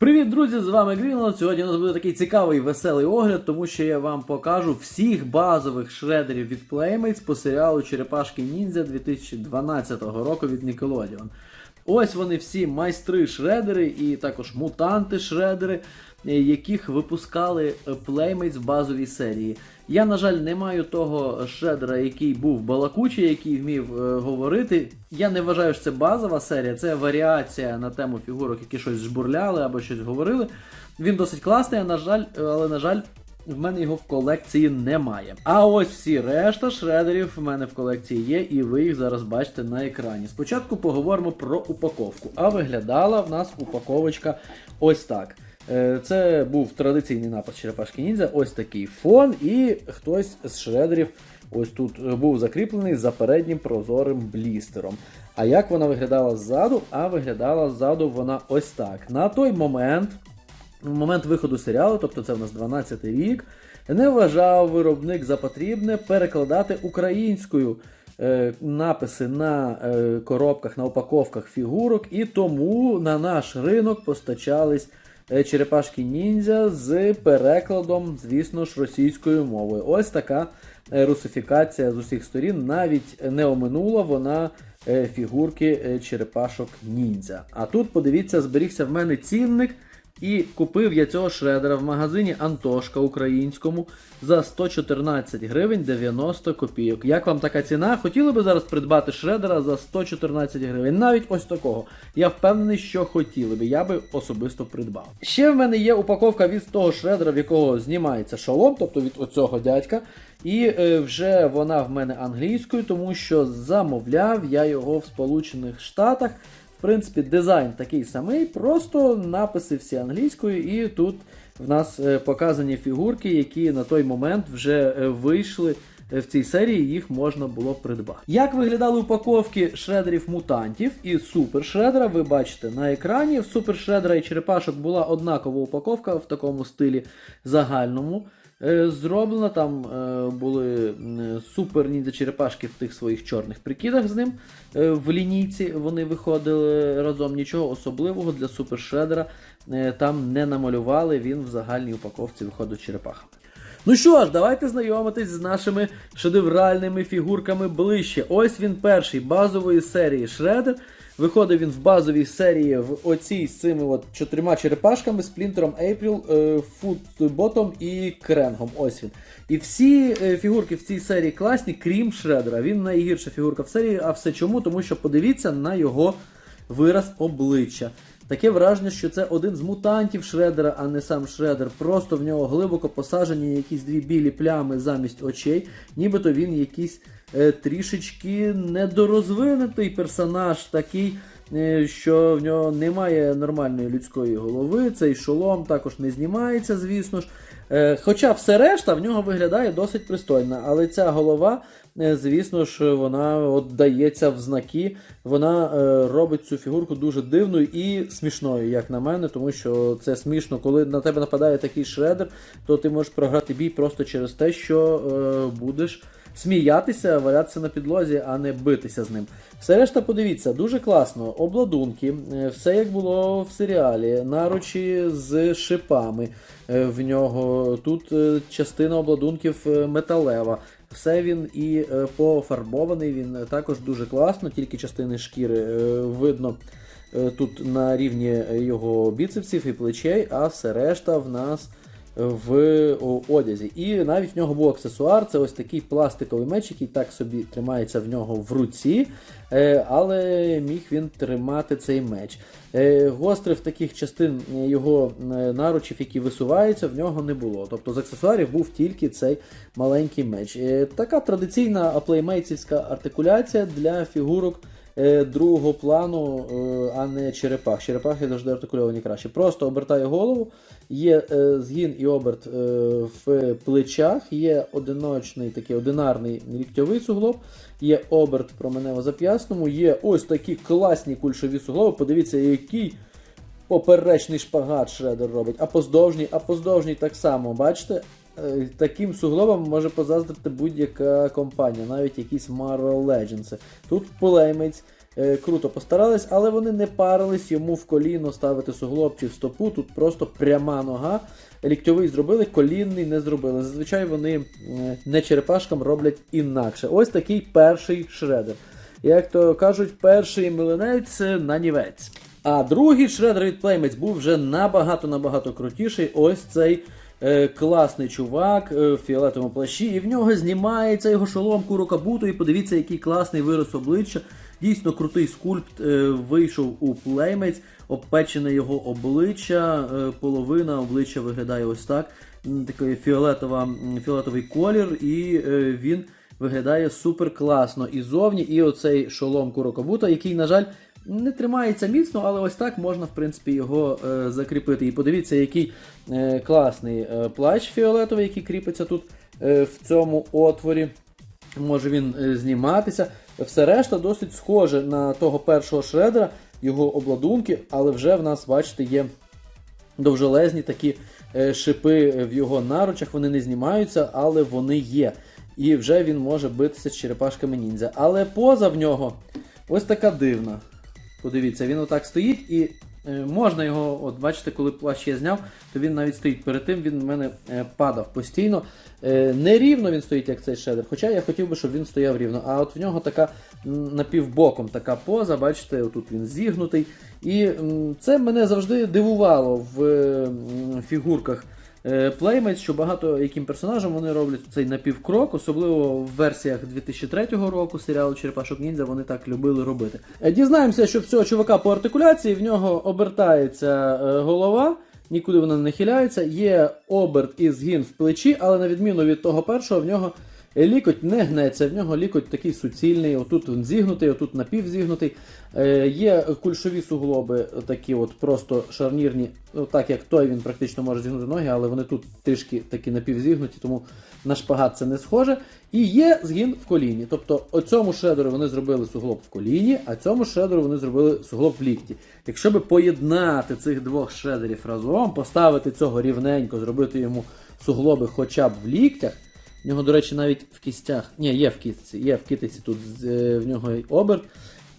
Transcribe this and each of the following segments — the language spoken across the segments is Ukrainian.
Привіт, друзі! З вами Грінланд. Сьогодні у нас буде такий цікавий веселий огляд, тому що я вам покажу всіх базових шредерів від Playmates по серіалу Черепашки Ніндзя 2012 року від Nickelodeon. Ось вони всі майстри шредери і також мутанти шредери, е, яких випускали Playmates в базовій серії. Я, на жаль, не маю того шредера, який був балакучий, який вмів е, говорити. Я не вважаю, що це базова серія, це варіація на тему фігурок, які щось жбурляли або щось говорили. Він досить класний, а на жаль, е, але на жаль. В мене його в колекції немає. А ось всі решта шредерів в мене в колекції є, і ви їх зараз бачите на екрані. Спочатку поговоримо про упаковку. А виглядала в нас упаковочка ось так. Е, Це був традиційний напад черепашки ніндзя, ось такий фон, і хтось з шредерів ось тут був закріплений за переднім прозорим блістером. А як вона виглядала ззаду? А виглядала ззаду вона ось так. На той момент, в момент виходу серіалу, тобто це в нас 12 рік, не вважав виробник за потрібне перекладати українською е, написи на е, коробках, на упаковках фігурок, і тому на наш ринок постачались черепашки ніндзя з перекладом, звісно ж, російською мовою. Ось така е, русифікація з усіх сторін навіть не оминула вона е, фігурки е, черепашок ніндзя. А тут, подивіться, зберігся в мене цінник. І купив я цього шредера в магазині Антошка українському за 114 гривень 90 копійок. Як вам така ціна? Хотіли би зараз придбати шредера за 114 гривень? Навіть ось такого. Я впевнений, що хотіли би, я би особисто придбав. Ще в мене є упаковка від того шредера, в якого знімається шолом, тобто від оцього дядька. І е, вже вона в мене англійською, тому що замовляв я його в Сполучених Штатах. В принципі, дизайн такий самий, просто написи всі англійською, і тут в нас е, показані фігурки, які на той момент вже е, вийшли е, в цій серії, їх можна було придбати. Як виглядали упаковки шредерів мутантів і супер шредера, ви бачите на екрані. В супер шредера і черепашок була однакова упаковка в такому стилі загальному. Е, Зроблена там е, були супер ніндзя черепашки в тих своїх чорних прикидах з ним. Е, в лінійці вони виходили разом. Нічого особливого для супер шредера там не намалювали. Він в загальній упаковці виходить черепаха. Ну що ж, давайте знайомитись з нашими шедевральними фігурками ближче. Ось він перший базової серії Шредер. Виходив він в базовій серії в оцій з цими от чотирма черепашками Сплінтером April, е, Футботом і Кренгом. Ось він. І всі е, фігурки в цій серії класні, крім Шредера. Він найгірша фігурка в серії, а все чому? Тому що подивіться на його вираз обличчя. Таке враження, що це один з мутантів Шредера, а не сам Шредер. Просто в нього глибоко посаджені якісь дві білі плями замість очей, нібито він якийсь е, трішечки недорозвинутий персонаж, такий, е, що в нього немає нормальної людської голови. Цей шолом також не знімається, звісно ж. Е, Хоча все решта в нього виглядає досить пристойно, але ця голова, е, звісно ж, вона дається в знаки, вона е, робить цю фігурку дуже дивною і смішною, як на мене, тому що це смішно, коли на тебе нападає такий шредер, то ти можеш програти бій просто через те, що будеш сміятися, валятися на підлозі, а не битися з ним. Все решта, подивіться, дуже класно. Обладунки, е, все як було в серіалі, наручі з шипами е, в нього. Тут е, частина обладунків металева. Все він і пофарбований, він також дуже класно, тільки частини шкіри видно тут на рівні його біцепсів і плечей, а все решта в нас в одязі. І навіть в нього був аксесуар, це ось такий пластиковий меч, який так собі тримається в нього в руці, е, але міг він тримати цей меч. Е, Гострих таких частин його е, наручів, які висуваються, в нього не було. Тобто з аксесуарів був тільки цей маленький меч. Така традиційна плеймейтівська артикуляція для фігурок другого плану, е, а не черепах. Черепахи завжди артикульовані краще. Просто обертає голову, є е, згін і оберт е, в плечах, є одиночний такий одинарний ліктьовий суглоб, є оберт променево зап'ясному, є ось такі класні кульшові суглоби. Подивіться, який. Поперечний шпагат шредер робить, а поздовжній, а поздовжній так само, бачите? Е, Таким суглобом може позаздрити будь-яка компанія, навіть якісь Marvel Legends. Тут Playmates е, круто постарались, але вони не парились йому в коліно ставити суглоб чи в стопу. Тут просто пряма нога. Ліктьовий зробили, колінний не зробили. Зазвичай вони е, не черепашкам роблять інакше. Ось такий перший шредер. Як то кажуть, перший млинець е, нанівець. А другий шредер від Playmates був вже набагато-набагато крутіший. Ось цей е, класний чувак е, в фіолетовому плащі, і в нього знімається його шолом Курокабуту. І подивіться, який класний вираз обличчя. Дійсно крутий скульпт е, вийшов у Playmates, обпечене його обличчя, е, половина обличчя виглядає ось так. Такий фіолетова, фіолетовий колір, і е, він виглядає супер класно і зовні, і оцей шолом Курокабута, який, на жаль, не тримається міцно, але ось так можна, в принципі, його е, закріпити. І подивіться, який е, класний е, плащ фіолетовий, який кріпиться тут е, в цьому отворі. Може він е, зніматися. Все решта досить схоже на того першого шредера, його обладунки, але вже в нас, бачите, є довжелезні такі е, шипи в його наручах, вони не знімаються, але вони є. І вже він може битися з черепашками ніндзя. Але поза в нього ось така дивна. Подивіться, він отак стоїть і е, можна його, от бачите, коли плащ я зняв, то він навіть стоїть. Перед тим він в мене е, падав постійно. Е, не рівно він стоїть, як цей шедер. Хоча я хотів би, щоб він стояв рівно. А от в нього така напівбоком така поза, бачите, отут він зігнутий. І це мене завжди дивувало в фігурках. Playmates, що багато яким персонажам вони роблять цей напівкрок, особливо в версіях 2003 року серіалу Черепашок Ніндзя вони так любили робити. Е, Дізнаємося, що в цього чувака по артикуляції в нього обертається е, голова, нікуди вона не нахиляється, Є оберт і згін в плечі, але на відміну від того першого, в нього лікоть не гнеться, в нього лікоть такий суцільний, отут він зігнутий, отут напівзігнутий. Е, є кульшові суглоби, такі от просто шарнірні, ну, так як той він практично може зігнути ноги, але вони тут трішки такі напівзігнуті, тому на шпагат це не схоже. І є згін в коліні. Тобто оцьому шедеру вони зробили суглоб в коліні, а цьому шедеру вони зробили суглоб в лікті. Якщо би поєднати цих двох шедерів разом, поставити цього рівненько, зробити йому суглоби хоча б в ліктях. В нього, до речі, навіть в кістях. Ні, є в кістці, є в китиці тут е, в нього оберт.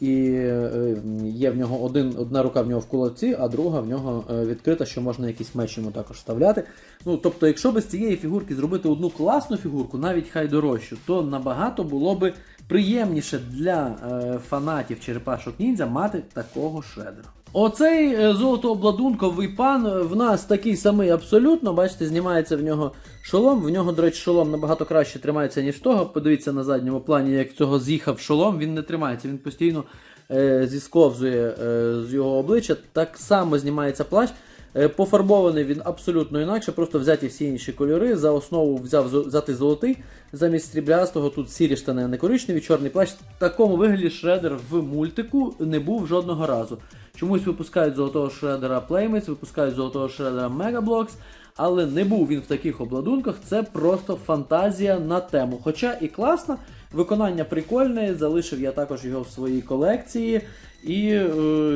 І е, є в нього один, одна рука в нього в кулаці, а друга в нього е, відкрита, що можна якийсь меч йому також вставляти. Ну, тобто, якщо би з цієї фігурки зробити одну класну фігурку, навіть хай дорожчу, то набагато було би приємніше для фанатів черепашок ніндзя мати такого шедера. Оцей е, золотообладунковий пан е, в нас такий самий абсолютно. Бачите, знімається в нього шолом. В нього, до речі, шолом набагато краще тримається, ніж того. Подивіться на задньому плані, як цього з'їхав шолом, він не тримається, він постійно е, зісковзує е, з його обличчя. Так само знімається плащ. Е, Пофарбований він абсолютно інакше, просто взяті всі інші кольори. За основу взяв взяти золотий, замість сріблястого тут сірі штани, не коричневі, чорний плащ. В такому вигляді шредер в мультику не був жодного разу. Чомусь випускають золотого шредера Playmates, випускають золотого шредера Megablocks, але не був він в таких обладунках. Це просто фантазія на тему. Хоча і класна, виконання прикольне, залишив я також його в своїй колекції. І е,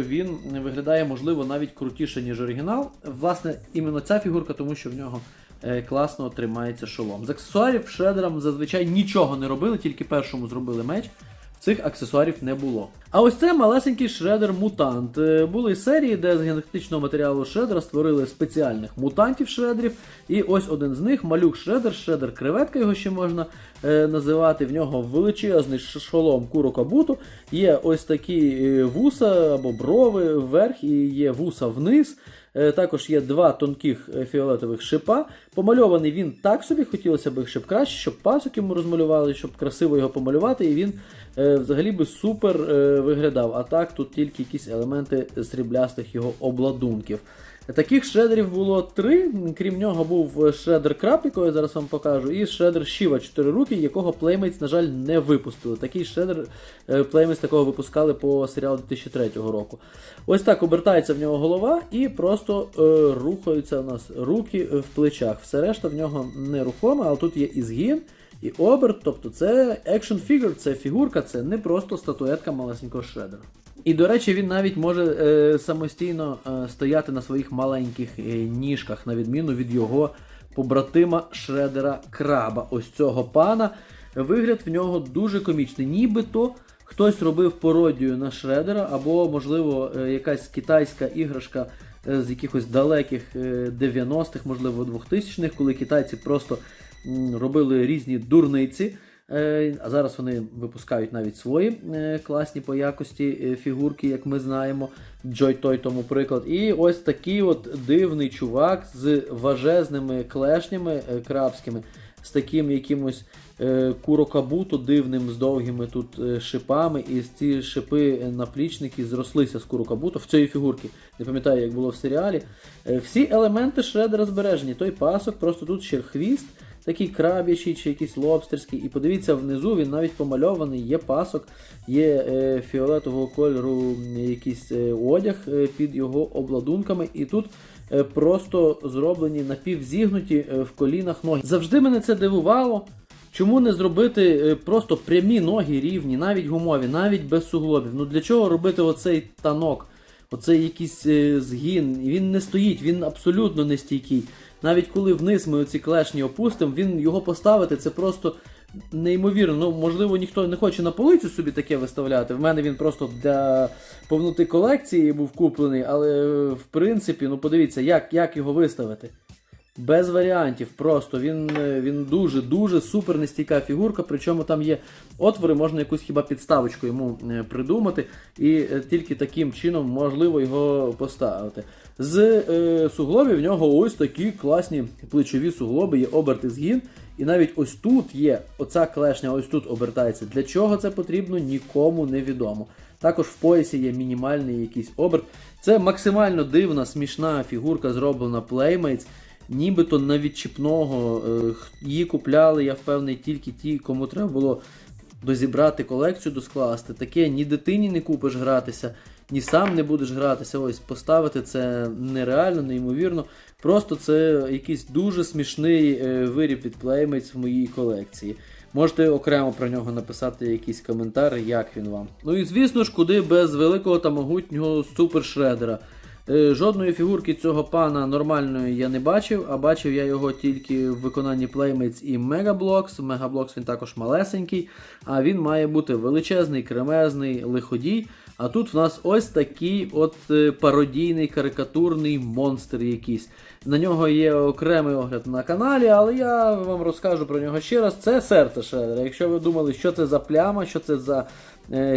він виглядає, можливо, навіть крутіше, ніж оригінал. Власне, іменно ця фігурка, тому що в нього е, класно тримається шолом. З аксесуарів шредером зазвичай нічого не робили, тільки першому зробили меч. Цих аксесуарів не було. А ось це малесенький шредер мутант. Е, Були серії, де з генетичного матеріалу шредера створили спеціальних мутантів шредерів. І ось один з них малюк шредер, шредер креветка його ще можна е, називати. В нього величезний шолом курокабуту. Є ось такі е, вуса або брови вверх, і є вуса вниз. Е, Також є два тонких е, фіолетових шипа. Помальований він так собі, хотілося б щоб краще, щоб пасок йому розмалювали, щоб красиво його помалювати, і він е, взагалі би супер виглядав. А так тут тільки якісь елементи сріблястих його обладунків. Таких шредерів було три. Крім нього був шредер Краб, якого я зараз вам покажу, і шредер Шіва 4 руки, якого Playmates, на жаль, не випустили. Такий шредер е, Playmates такого випускали по серіалу 2003 року. Ось так обертається в нього голова і просто е, рухаються у нас руки в плечах. Все решта в нього нерухоме, але тут є і згін, і оберт. Тобто це екшн фігур, це фігурка, це не просто статуетка малесенького шредера. І, до речі, він навіть може е, самостійно е, стояти на своїх маленьких е, ніжках, на відміну від його побратима Шредера Краба. Ось цього пана. Вигляд в нього дуже комічний. Нібито Хтось робив пародію на Шредера, або, можливо, е, якась китайська іграшка е, з якихось далеких е, 90-х, можливо, 2000-х, коли китайці просто м, робили різні дурниці. Е, А зараз вони випускають навіть свої е, класні по якості е, фігурки, як ми знаємо. Джой той тому приклад. І ось такий от дивний чувак з важезними клешнями крабськими, з таким якимось курокабуто дивним, з довгими тут шипами. І ці шипи наплічники зрослися з курокабуто в цієї фігурки. Не пам'ятаю, як було в серіалі. Всі елементи шредера збережені. Той пасок, просто тут ще хвіст такий крабячий чи якийсь лобстерський. І подивіться, внизу він навіть помальований, є пасок, є е, фіолетового кольору якийсь е, одяг е, під його обладунками. І тут е, просто зроблені напівзігнуті е, в колінах ноги. Завжди мене це дивувало. Чому не зробити е, просто прямі ноги рівні, навіть гумові, навіть без суглобів? Ну для чого робити оцей танок? Оцей якийсь е, згін, він не стоїть, він абсолютно не стійкий. Навіть коли вниз ми оці клешні опустимо, він його поставити це просто неймовірно. Ну, можливо, ніхто не хоче на полицю собі таке виставляти. В мене він просто для повноти колекції був куплений, але в принципі, ну подивіться, як, як його виставити. Без варіантів, просто він, е, він дуже дуже супер нестійка фігурка. Причому там є отвори, можна якусь хіба підставочку йому е, придумати, і е, тільки таким чином можливо його поставити. З е, суглобів в нього ось такі класні плечові суглоби, є оберти згін. І навіть ось тут є оця клешня, ось тут обертається. Для чого це потрібно, нікому не відомо. Також в поясі є мінімальний якийсь оберт. Це максимально дивна, смішна фігурка, зроблена Playmates. Нібито на відчіпного е, її купляли, я впевнений, тільки ті, кому треба було дозібрати колекцію, доскласти. Таке ні дитині не купиш гратися, ні сам не будеш гратися. Ось поставити це нереально, неймовірно. Просто це якийсь дуже смішний е, виріб від Playmates в моїй колекції. Можете окремо про нього написати якийсь коментар, як він вам. Ну і звісно ж, куди без великого та могутнього супершредера. Е, Жодної фігурки цього пана нормальної я не бачив, а бачив я його тільки в виконанні Playmates і Megablocks. Megablocks він також малесенький, а він має бути величезний, кремезний, лиходій. А тут в нас ось такий от е, пародійний карикатурний монстр якийсь. На нього є окремий огляд на каналі, але я вам розкажу про нього ще раз. Це серце Шредера. Якщо ви думали, що це за пляма, що це за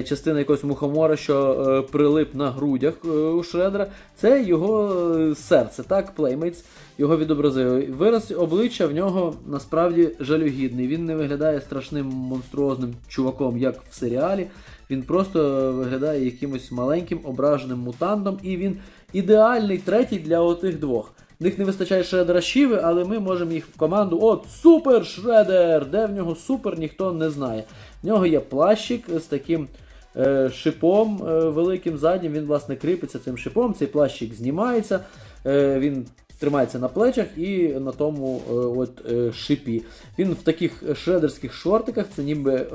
частина якогось мухомора, що е, прилип на грудях е, у Шредера, це його е, серце, так, Playmates його відобразили. Вираз обличчя в нього насправді жалюгідний. Він не виглядає страшним монструозним чуваком, як в серіалі. Він просто виглядає якимось маленьким ображеним мутантом, і він ідеальний третій для отих двох. В них не вистачає шредера Шіви, але ми можемо їх в команду. От, супер шредер! Де в нього супер, ніхто не знає. В нього є плащик з таким е, шипом е, великим заднім. Він, власне, кріпиться цим шипом. Цей плащик знімається. Е, він тримається на плечах і на тому е, от, е, шипі. Він в таких шредерських шортиках, це ніби е,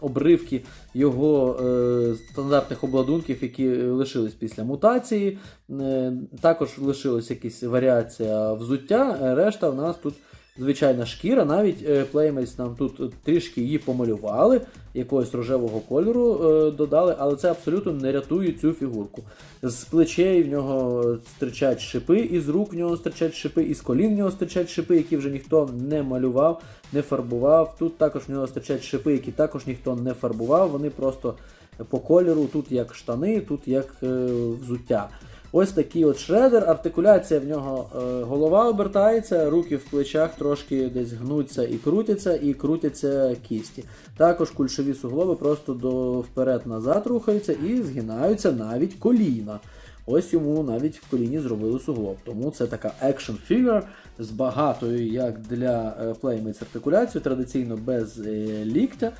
обривки його е, стандартних обладунків, які лишились після мутації. Е, також лишилась якась варіація взуття. Е, Решта в нас тут звичайна шкіра. Навіть Playmates нам тут трішки її помалювали, якогось рожевого кольору е, додали, але це абсолютно не рятує цю фігурку. З плечей в нього стирчать шипи, із рук в нього стирчать шипи, із колін в нього стирчать шипи, які вже ніхто не малював, не фарбував. Тут також в нього стирчать шипи, які також ніхто не фарбував. Вони просто по кольору, тут як штани, тут як е, взуття. Ось такий от шредер, артикуляція в нього е, голова обертається, руки в плечах трошки десь гнуться і крутяться, і крутяться кісті. Також кульшові суглоби просто до вперед-назад рухаються і згинаються навіть коліна. Ось йому навіть в коліні зробили суглоб. Тому це така action figure з багатою, як для е, Playmates артикуляцією, традиційно без е, ліктя.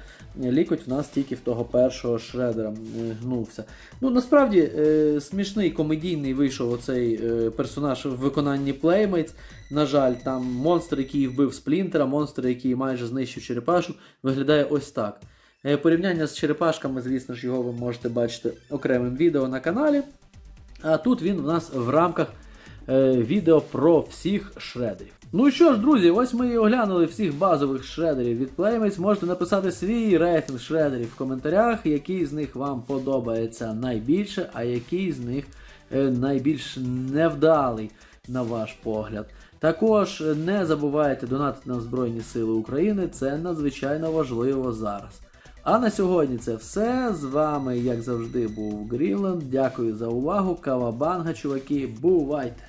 Лікоть в нас тільки в того першого шредера е, гнувся. Ну, насправді е, смішний комедійний вийшов оцей е, персонаж в виконанні Playmates. На жаль, там монстр, який вбив сплінтера, монстр, який майже знищив черепашок, виглядає ось так. Е, Порівняння з черепашками, звісно ж, його ви можете бачити окремим відео на каналі. А тут він в нас в рамках е, відео про всіх шредерів. Ну що ж, друзі, ось ми і оглянули всіх базових шредерів від Playmates. Можете написати свій рейтинг шредерів в коментарях, який з них вам подобається найбільше, а який з них е, найбільш невдалий на ваш погляд. Також не забувайте донатити на Збройні Сили України, це надзвичайно важливо зараз. А на сьогодні це все. З вами, як завжди, був Грінленд. Дякую за увагу. Кавабанга, чуваки, бувайте!